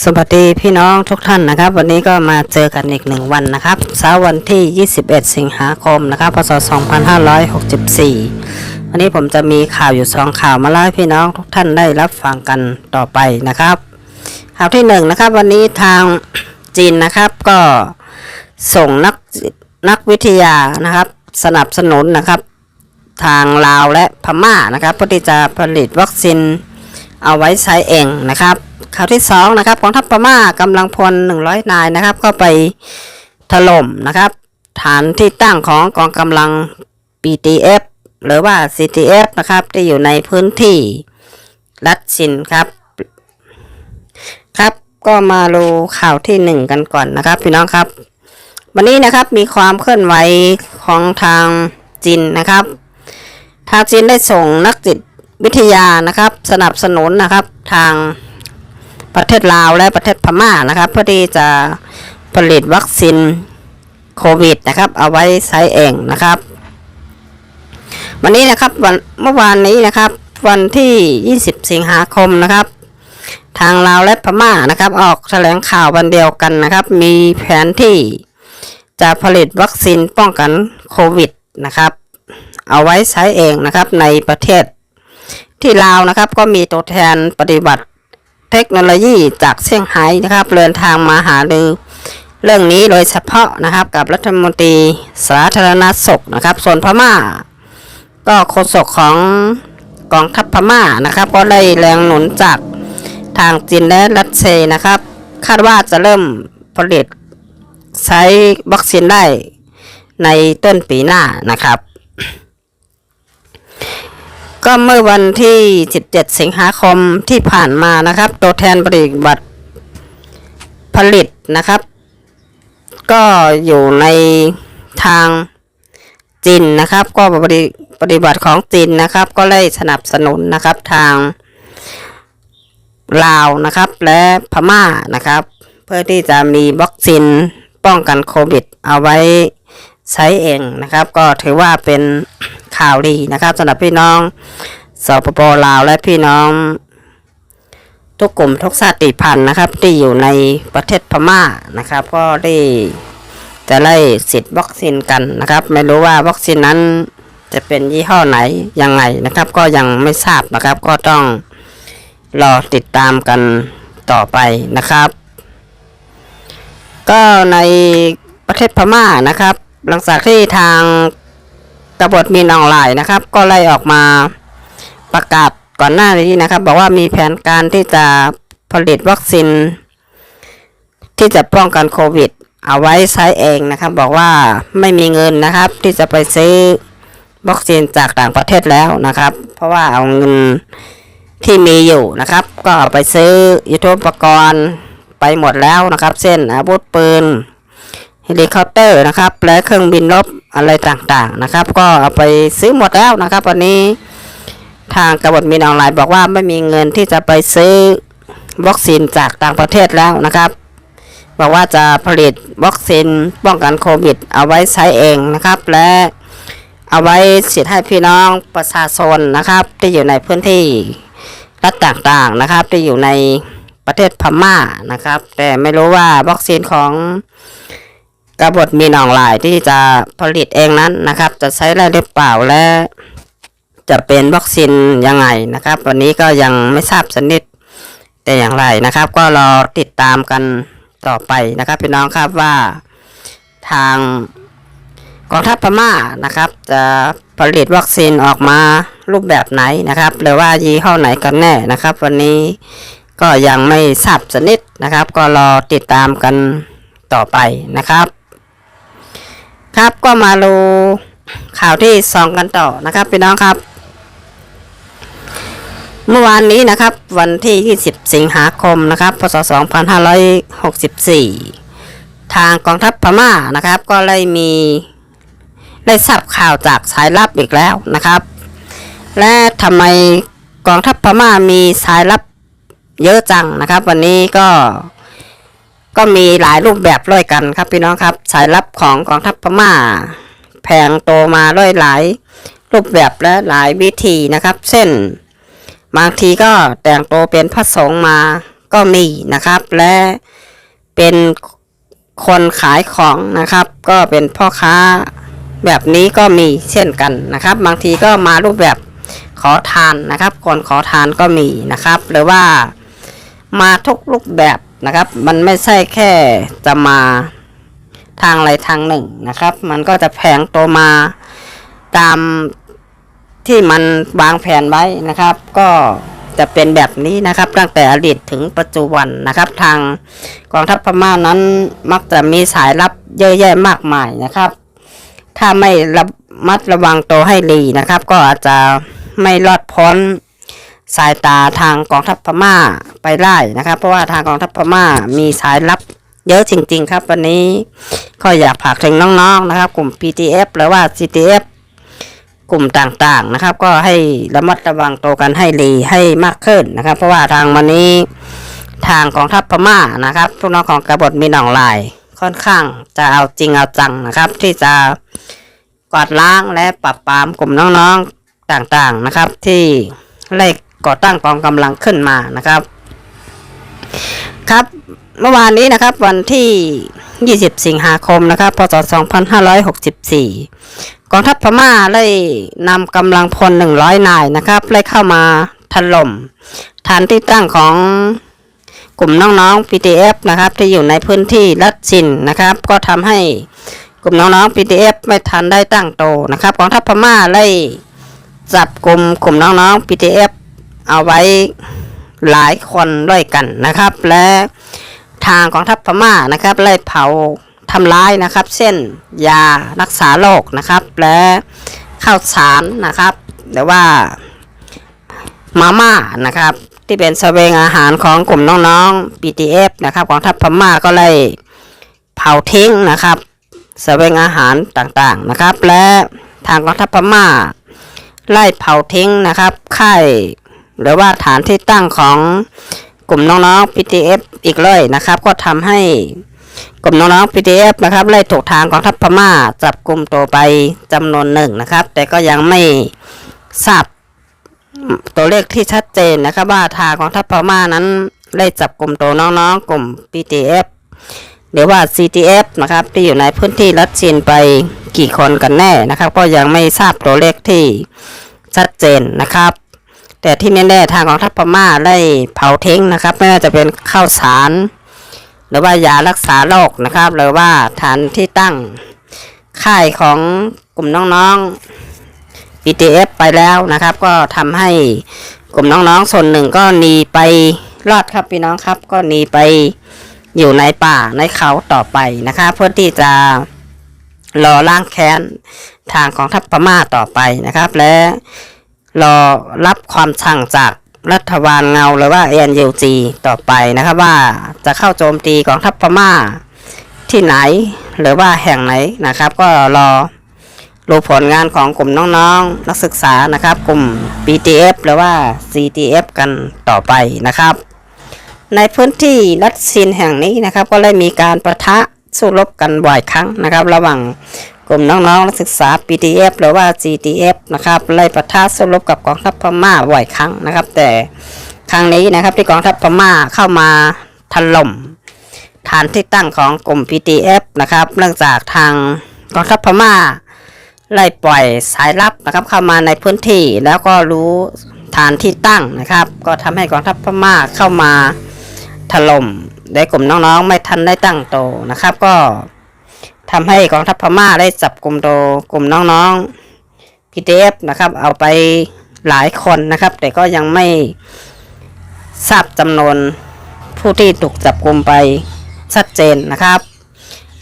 สวัสดีพี่น้องทุกท่านนะครับ วันนี้ก็มาเจอกันอีกหนึ่งวันนะครับเช้าวันที่ 21 สิงหาคมนะครับพศ 2564 วันนี้ผมจะมีข่าวอยู่สองข่าวมาเล่าให้พี่น้องทุกท่านได้รับฟังกันต่อไปนะครับ ข่าวที่หนึ่งนะครับวันนี้ทางจีนนะครับก็ส่งนักนักวิทยานะครับ สนับสนุนนะครับ ทางลาวและพม่านะครับเพื่อที่จะผลิตวัคซีนเอาไว้ใช้เองนะครับ ข่าวที่สองนะครับกองทัพพม่ากำลังพล 100 นายนะครับ ก็ไปถล่มนะครับ ฐานที่ตั้งของกองกำลัง BTF หรือว่า CTF นะครับที่อยู่ในพื้นที่รัดชินครับ ครับก็มาดูข่าวที่หนึ่งกันก่อนนะครับพี่น้องครับ วันนี้นะครับมีความเคลื่อนไหวของทางจีนนะครับ ทางจีนได้ส่งนักจิตวิทยานะครับ สนับสนุนนะครับทาง ประเทศลาวและประเทศพม่านะครับเพื่อที่จะผลิตวัคซีนโควิดนะครับ เอาไว้ใช้เองนะครับ วันนี้นะครับวันเมื่อวานนี้นะครับ วันที่ 20 สิงหาคมนะครับ ทางลาวและพม่านะครับ ออกแถลงข่าววันเดียวกันนะครับ มีแผนที่จะผลิตวัคซีนป้องกันโควิดนะครับ เอาไว้ใช้เองนะครับในประเทศที่ลาวนะครับก็มีตัวแทนปฏิบัติ เทคโนโลยีจากเซี่ยงไฮ้นะครับเดินทางมาหารือ เรื่องนี้โดยเฉพาะนะครับกับรัฐมนตรีสาธารณสุขนะครับส่วนพม่า ก็โฆษกของกองทัพพม่านะครับ ก็ได้แรงหนุนจากทางจีนและรัสเซียนะครับ คาดว่าจะเริ่มผลิตใช้วัคซีนได้ในต้นปีหน้านะครับ ก็เมื่อวันที่ 17 สิงหาคมที่ผ่านมานะครับ ตัวแทนปฏิบัติผลิตนะครับ ก็อยู่ในทางจีนนะครับ ก็ปฏิปฏิบัติของจีนนะครับ ก็ได้สนับสนุนนะครับทางลาวนะครับ และพม่านะครับ เพื่อที่จะมีวัคซีนป้องกันโควิด เอาไว้ ใช้เองนะครับ ก็ถือว่าเป็นข่าวดีนะครับสำหรับพี่น้องสปปลาวและพี่น้อง ทุกกลุ่มทุกชาติพันธุ์นะครับ ที่อยู่ในประเทศพม่านะครับ ก็ได้จะไล่สิทธิ์วัคซีนกันนะครับ ไม่รู้ว่าวัคซีนนั้นจะเป็นยี่ห้อไหนยังไงนะครับ ก็ยังไม่ทราบนะครับ ก็ต้องรอติดตามกันต่อไปนะครับ ก็ในประเทศพม่านะครับ หลังจากที่ทางกบฏมีนออนไลน์นะครับ ก็ไล่ออกมาประกาศก่อนหน้านี้นะครับ บอกว่ามีแผนการที่จะผลิตวัคซีนที่จะป้องกันโควิด เอาไว้ใช้เองนะครับ บอกว่าไม่มีเงินนะครับ ที่จะไปซื้อวัคซีนจากต่างประเทศแล้วนะครับ เพราะว่าเอาเงินที่มีอยู่นะครับ ก็ไปซื้อยุทโธปกรณ์ไปหมดแล้วนะครับ เช่นอาวุธปืน เฮลิคอปเตอร์นะครับและเครื่องบินรบอะไรต่างๆนะครับ ก็เอาไปซื้อหมดแล้วนะครับวันนี้ทางกบฏมินออนไลน์บอกว่าไม่มีเงินที่จะไปซื้อวัคซีนจากต่างประเทศแล้วนะครับ บอกว่าจะผลิตวัคซีนป้องกันโควิด เอาไว้ใช้เองนะครับ และเอาไว้ฉีดให้พี่น้องประชาชนนะครับที่อยู่ในพื้นที่รัฐต่างๆนะครับที่อยู่ในประเทศพม่านะครับ แต่ไม่รู้ว่าวัคซีนของ กบฏมีนออนไลน์ที่จะผลิตเองนั้นนะครับ จะใช้ได้หรือเปล่าและจะเป็นวัคซีนยังไงนะครับ วันนี้ก็ยังไม่ทราบสนิทแต่อย่างไรนะครับ ก็รอติดตามกันต่อไปนะครับพี่น้องครับว่าทางกองทัพพม่านะครับ จะผลิตวัคซีนออกมารูปแบบไหนนะครับ หรือว่ายี่ห้อไหนกันแน่นะครับ วันนี้ก็ยังไม่ทราบสนิทนะครับ ก็รอติดตามกันต่อไปนะครับ ครับก็มาดูข่าวที่สองกันต่อนะครับพี่น้องครับ เมื่อวานนี้นะครับ วันที่ 20 สิงหาคมนะครับพศ 2564 ทางกองทัพพม่านะครับ ก็ได้มีได้ทราบข่าวจากสายลับอีกแล้วนะครับ และทำไมกองทัพพม่ามีสายลับเยอะจังนะครับ วันนี้ก็ ก็มีหลายรูปแบบด้วยกันครับพี่น้องครับ สายลับของกองทัพพม่า แผงโตมาด้วยหลาย รูปแบบและหลายวิธีนะครับ เช่น บางทีก็แต่งตัวเป็นพระสงฆ์มาก็มีนะครับ และเป็นคนขายของนะครับ ก็เป็นพ่อค้าแบบนี้ก็มีเช่นกันนะครับ บางทีก็มารูปแบบขอทานนะครับคนขอทานก็มีนะครับ หรือว่ามาทุกรูปแบบ นะครับ มันไม่ใช่แค่จะมาทางใดทางหนึ่งนะครับ มันก็จะแผงตัวมาตามที่มันวางแผนไว้นะครับ ก็จะเป็นแบบนี้นะครับ ตั้งแต่อดีตถึงปัจจุบันนะครับ ทางกองทัพพม่านั้นมักจะมีสายลับเยอะแยะมากมายนะครับ ถ้าไม่ระมัดระวังตัวให้ดีนะครับ ก็อาจจะไม่รอดพ้น สายตาทางกองทัพพม่าไปได้นะครับ เพราะว่าทางกองทัพพม่ามีสายลับเยอะจริง ๆ ครับวันนี้ก็อยากฝากถึงน้องๆนะครับ กลุ่ม PTF หรือว่า CTF กลุ่มต่างๆนะครับ ก็ให้ระมัดระวังตัวกันให้ดีให้มากขึ้นนะครับ เพราะว่าทางวันนี้ทางกองทัพพม่านะครับพวกน้องของกบฏมีหนองลายค่อนข้างจะเอาจริงเอาจังนะครับ ที่จะกวาดล้างและปราบปรามกลุ่มน้องๆต่างๆนะครับ ที่ไล่ ก่อตั้งกองกำลังขึ้นมานะครับ ครับเมื่อวานนี้นะครับวันที่ 20 สิงหาคมนะครับพศ 2564 กองทัพพม่าได้นำกำลังพล 100 นายนะครับไล่เข้ามาถล่มฐานที่ตั้งของกลุ่มน้องๆ PTF นะครับที่อยู่ในพื้นที่รัดชินนะครับ ก็ทำให้กลุ่มน้องๆ PTF ไม่ทันได้ตั้งโตนะครับกองทัพพม่าไล่จับกลุ่มกลุ่มน้องๆ PTF เอาไว้หลายคนด้วยกันนะครับ และทางกองทัพพม่านะครับไล่เผาทำร้ายนะครับ เช่นยารักษาโรคนะครับ และข้าวสารนะครับหรือว่ามาม่านะครับ ที่เป็นเสเวงอาหารของกลุ่มน้องๆ BTF นะครับกองทัพพม่าก็ไล่เผาทิ้งนะครับเสเวงอาหารต่างๆนะครับ และทางกองทัพพม่าไล่เผาทิ้งนะครับค่าย หรือว่าฐานที่ตั้งของกลุ่มน้องๆ PTF อีกเลยนะครับ ก็ทำให้กลุ่มน้องๆ PTF นะครับไล่ถูกทางกองทัพพม่าจับกลุ่มตัวไปจำนวนหนึ่งนะครับ แต่ก็ยังไม่ทราบตัวเลขที่ชัดเจนนะครับ ว่าทางกองทัพพม่านั้นได้จับกลุ่มตัวน้องๆ กลุ่ม PTF หรือว่า CTF นะครับที่อยู่ในพื้นที่รัสเซียนไปกี่คนกันแน่นะครับ ก็ยังไม่ทราบตัวเลขที่ชัดเจนนะครับ แต่ที่แน่ๆทางของทัพพม่าได้เผาทิ้งนะครับ ไม่ว่าจะเป็นข้าวสาร หรือว่ายารักษาโรคนะครับ หรือว่าฐานที่ตั้งค่ายของกลุ่มน้องๆ BTF ไปแล้วนะครับ ก็ทำให้กลุ่มน้องๆส่วนหนึ่งก็หนีไปรอดครับพี่น้องครับ ก็หนีไปอยู่ในป่าในเขาต่อไปนะครับเพื่อที่จะรอล้างแค้นทางของทัพพม่าต่อไปนะครับ และ รอรับความสั่งจากรัฐบาลเงาหรือว่า NUG ต่อไปนะครับว่าจะเข้าโจมตีกองทัพพม่าที่ไหนหรือว่าแห่งไหนนะครับ ก็รอรูผลงานของกลุ่มน้องๆนักศึกษานะครับ กลุ่ม BTF หรือว่า CTF กันต่อไปนะครับ ในพื้นที่รัสซีนแห่งนี้นะครับ ก็ได้มีการประทะสู้รบกันบ่อยครั้งนะครับ ระหว่าง กลุ่มน้องๆนักศึกษา PTF หรือว่า GTF นะครับไล่ประทะสู้รบกับกองทัพพม่าบ่อยครั้งนะครับ แต่ครั้งนี้นะครับที่กองทัพพม่าเข้ามาถล่มฐานที่ตั้งของกลุ่ม PTF นะครับเนื่องจากทางกองทัพพม่าไล่ปล่อยสายลับนะครับเข้ามาในพื้นที่แล้วก็รู้ฐานที่ตั้งนะครับ ก็ทำให้กองทัพพม่าเข้ามาถล่มได้กลุ่มน้องๆ ไม่ทันได้ตั้งโตนะครับ ก็ ทำให้กองทัพพม่าได้จับกลุ่มตัวกลุ่มน้องๆ PTF นะครับ เอาไปหลายคนนะครับ แต่ก็ยังไม่ทราบจำนวนผู้ที่ถูกจับกลุ่มไปชัดเจนนะครับ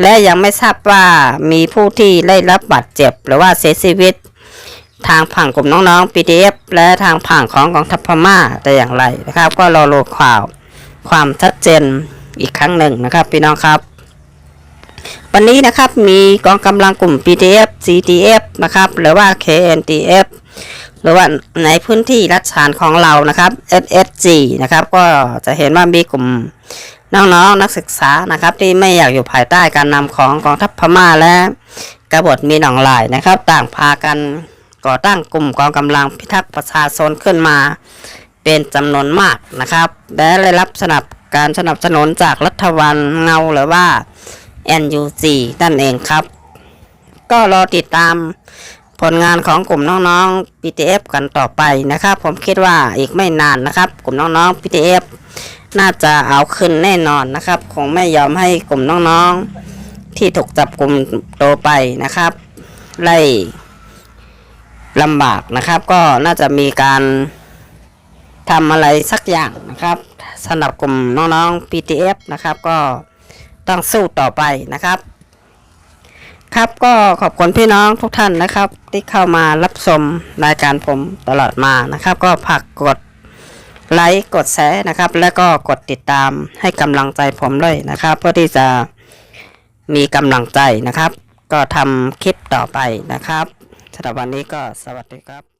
และยังไม่ทราบว่ามีผู้ที่ได้รับบาดเจ็บ หรือว่าเสียชีวิต ทางฝั่งกลุ่มน้องๆ PDF และทางฝั่งของกองทัพพม่าแต่อย่างไรนะครับ ก็รอรูข่าวความชัดเจนอีกครั้งหนึ่งนะครับพี่น้องครับ วันนี้นะครับมีกองกำลังกลุ่ม PDF CTF นะครับหรือว่า KNTF หรือว่าในพื้นที่รัฐฉานของเรานะครับ SSG นะครับก็จะเห็นว่ามีกลุ่มน้องๆนักศึกษานะครับ ที่ไม่อยากอยู่ภายใต้การนำของกองทัพพม่าและกบฏมีหนองลายนะครับ ต่างพากันก่อตั้งกลุ่มกองกำลังพิทักษ์ประชาชนขึ้นมาเป็นจำนวนมากนะครับ และได้รับสนับการสนับสนุนจากรัฐวันเงาหรือว่า NUC นั่นเองครับ ก็รอติดตามผลงานของกลุ่มน้องๆ PTF กันต่อไปนะครับ ผมคิดว่าอีกไม่นานนะครับ กลุ่มน้องๆ PTF น่าจะเอาขึ้นแน่นอนนะครับ คงไม่ยอมให้กลุ่มน้องๆ ที่ถูกจับกลุ่มโตไปนะครับ ไล่ลำบากนะครับ ก็น่าจะมีการทำอะไรสักอย่างนะครับสำหรับกลุ่มน้องๆ PTF นะครับก็ ต้องสู้ต่อไปนะครับ ครับก็ขอบคุณพี่น้องทุกท่านนะครับ ที่เข้ามารับชมรายการผมตลอดมานะครับ ก็ฝากกดไลค์กดแชร์นะครับ แล้วก็กดติดตามให้กำลังใจผมด้วยนะครับ เพื่อที่จะมีกำลังใจนะครับ ก็ทำคลิปต่อไปนะครับสำหรับวันนี้ก็สวัสดีครับ